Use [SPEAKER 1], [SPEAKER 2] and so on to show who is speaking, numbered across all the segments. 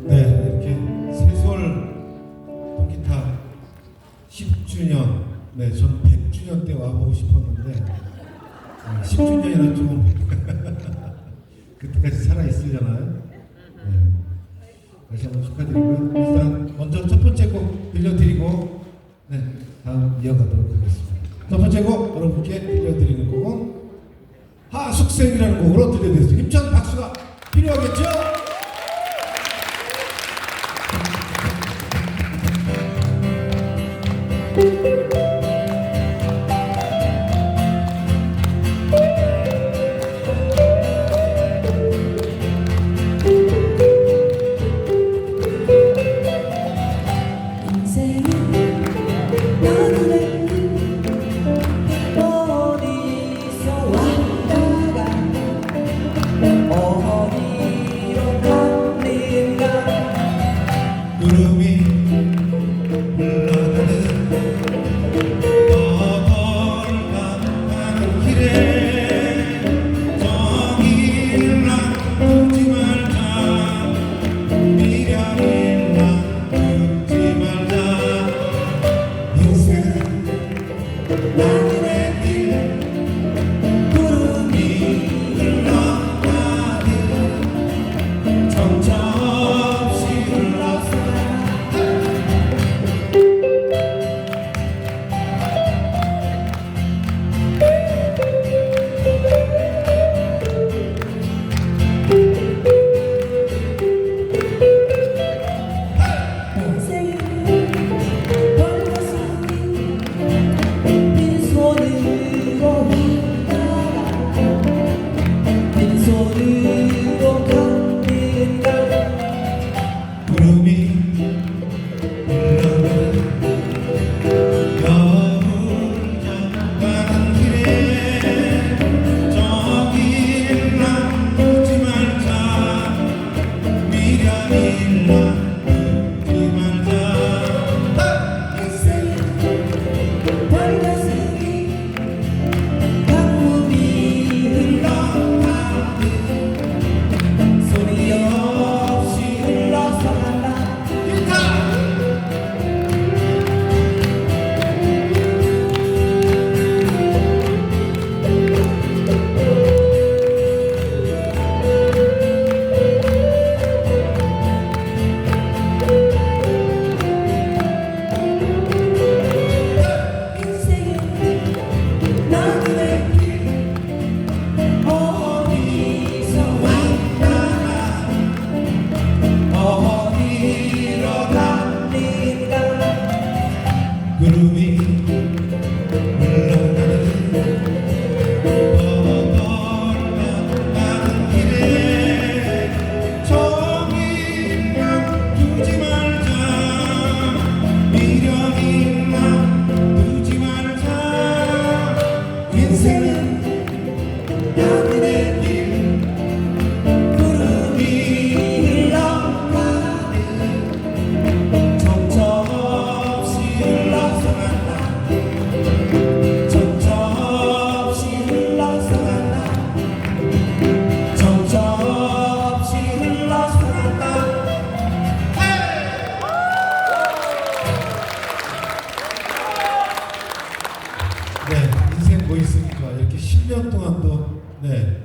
[SPEAKER 1] 네, 이렇게 세솔 통기타 10주년, 네, 전 100주년 때 와보고 싶었는데 어, 10주년이나 좀 그때까지 살아 있으려나요? 네. 다시 한번 축하드리고요. 일단 먼저 첫 번째 곡 들려드리고 네, 다음 이어가도록 하겠습니다. 첫 번째 곡 여러분께 들려드리는 곡은 하숙생이라는 곡으로 들려드렸습니다. 힘찬 박수가 필요하겠죠? 10년 동안도 네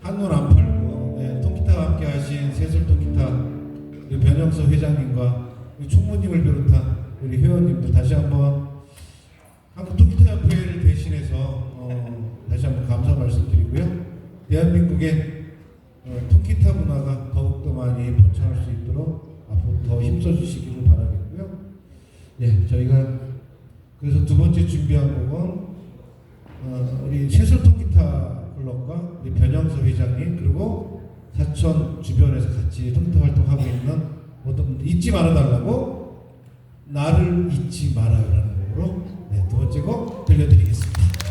[SPEAKER 1] 한눈 안 팔고 네, 통기타와 함께 하신 세술 통기타 우리 변영서 회장님과 우리 총무님을 비롯한 우리 회원님들 다시 한번 한국 통기타 협회를 대신해서 어, 다시 한번 감사 말씀드리고요. 대한민국의 어, 통기타 문화가 더욱더 많이 번창할 수 있도록 앞으로 더 힘써 주시기를 바라겠고요. 예, 저희가 그래서 두 번째 준비한 곡은 어, 우리 채술 통 기타 클럽과 우리 변영서 회장님 그리고 사천 주변에서 같이 통기타 활동하고 있는 모든 분들 잊지 말아달라고 나를 잊지 말아요라는 곡으로 네, 두 번째 곡 들려드리겠습니다.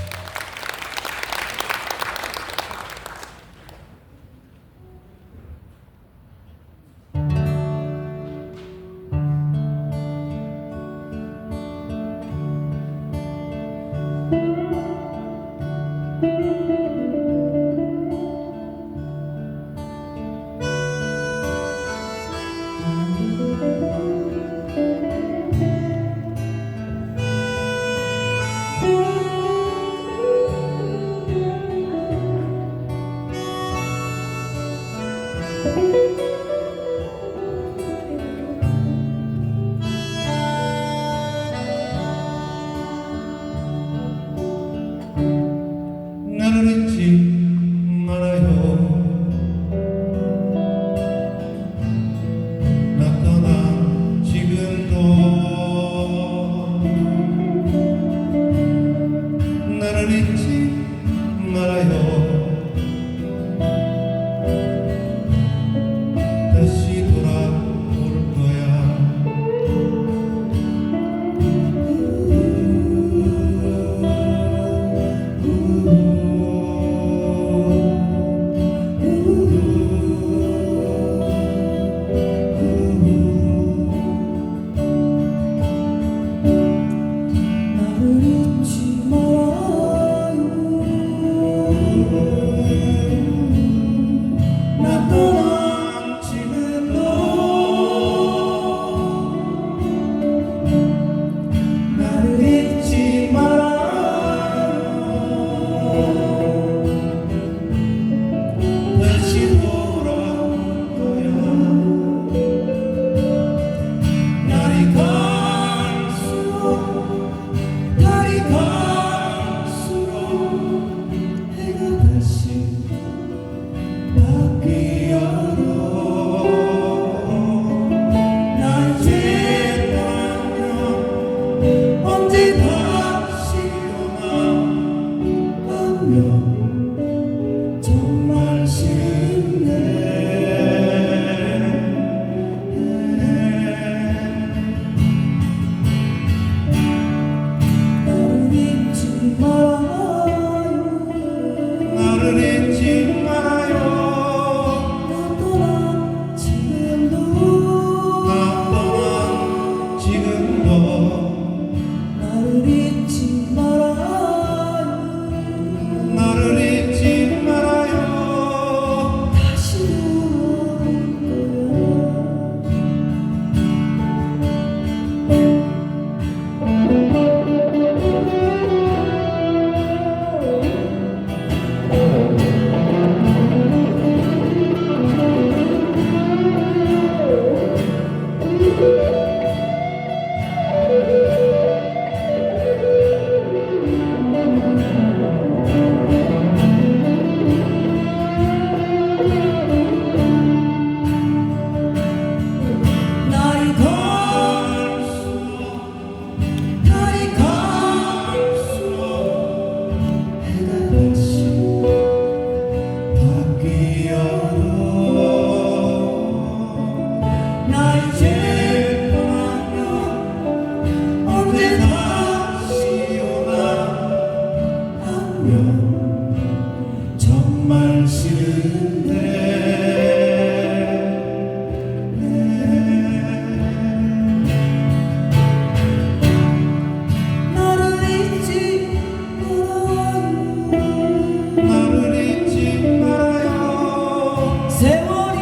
[SPEAKER 2] 세월이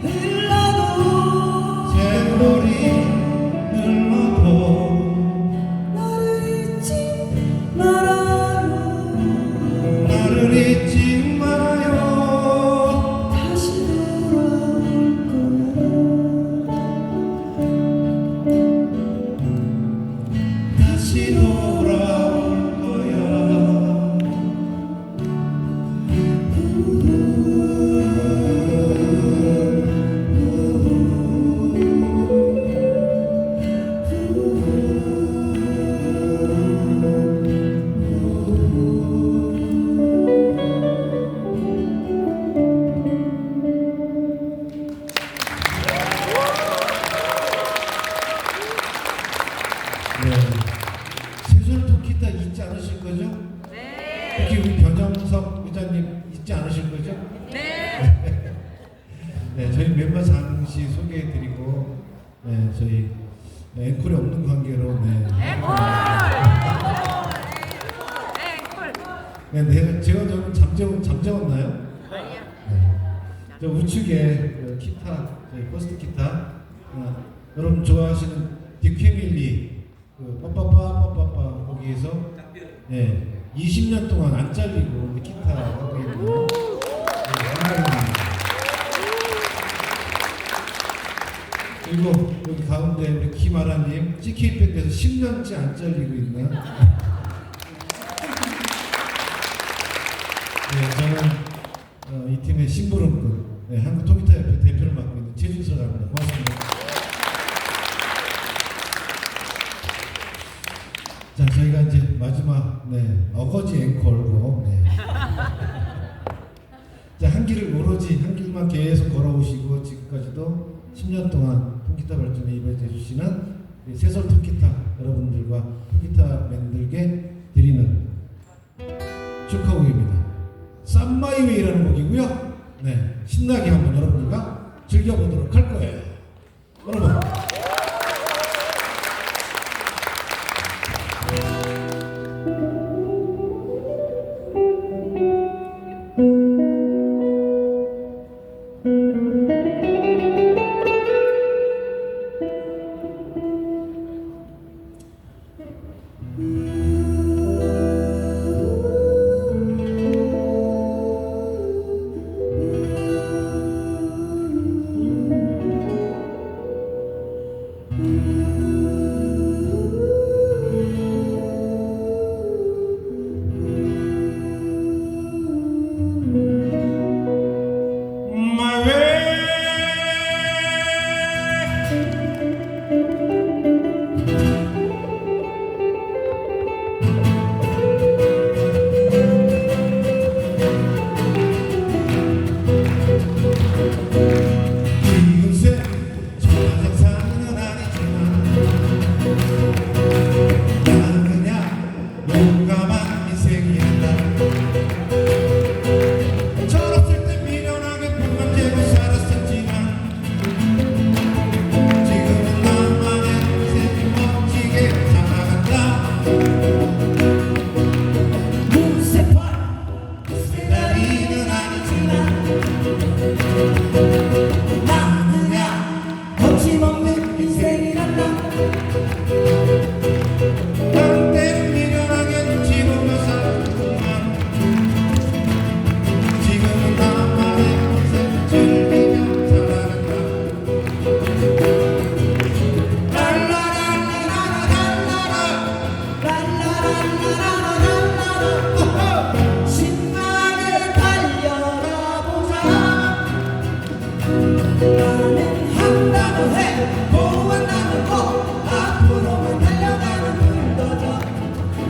[SPEAKER 2] 흘러도
[SPEAKER 1] 세월이 흘러도
[SPEAKER 2] 나를 잊지 말아요.
[SPEAKER 1] 나를 잊지 말아요.
[SPEAKER 2] 다시 돌아올 거야.
[SPEAKER 1] 다시 돌아올 거야 잊지 않으실 거죠? 네. 네, 저희 멤버 잠시 소개해드리고, 네, 저희 앵콜이 없는 관계로, 네. 네, 내가 제가 좀 잠재웠 잠재웠나요? 네. 저 우측에 그 기타, 저희 포스트 기타, 어, 여러분 좋아하시는 디퀴밀리 그 빠빠빠 빠빠빠 거기에서 예, 20년 동안 안 잘리고 기타 CK 밴드에서 10년째 안 잘리고 있는 네, 저는 어, 이 팀의 심부름꾼 네, 한국 통기타 협회 대표를 맡고 있는 최준서랍니다. 고맙습니다. 자, 저희가 이제 마지막 네, 어거지 앵콜고 네. 자, 한 길을 오로지 한 길만 계속 걸어오시고 지금까지도 10년 동안 통기타 발전에 입어해 주시는 세솔 통기타 여러분들과 통기타맨들께 드리는 축하곡입니다. 쌈마이웨이라는 곡이고요. 네, 신나게 한번 여러분들과 즐겨보도록 할 거예요. 여러분.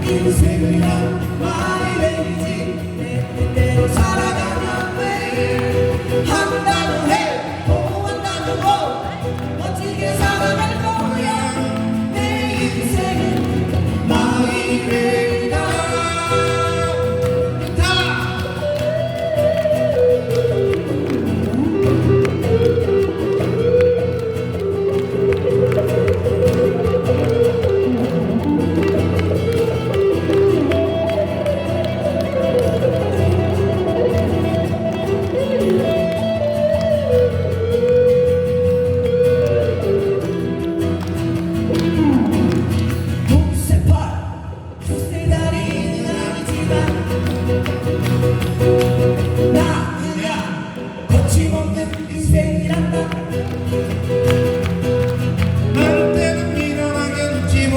[SPEAKER 2] 인생이란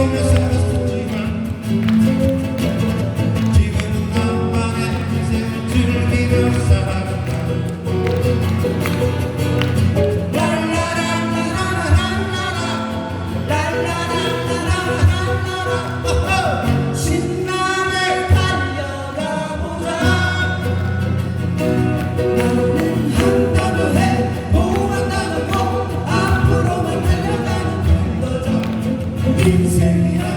[SPEAKER 1] 눈치
[SPEAKER 2] 불도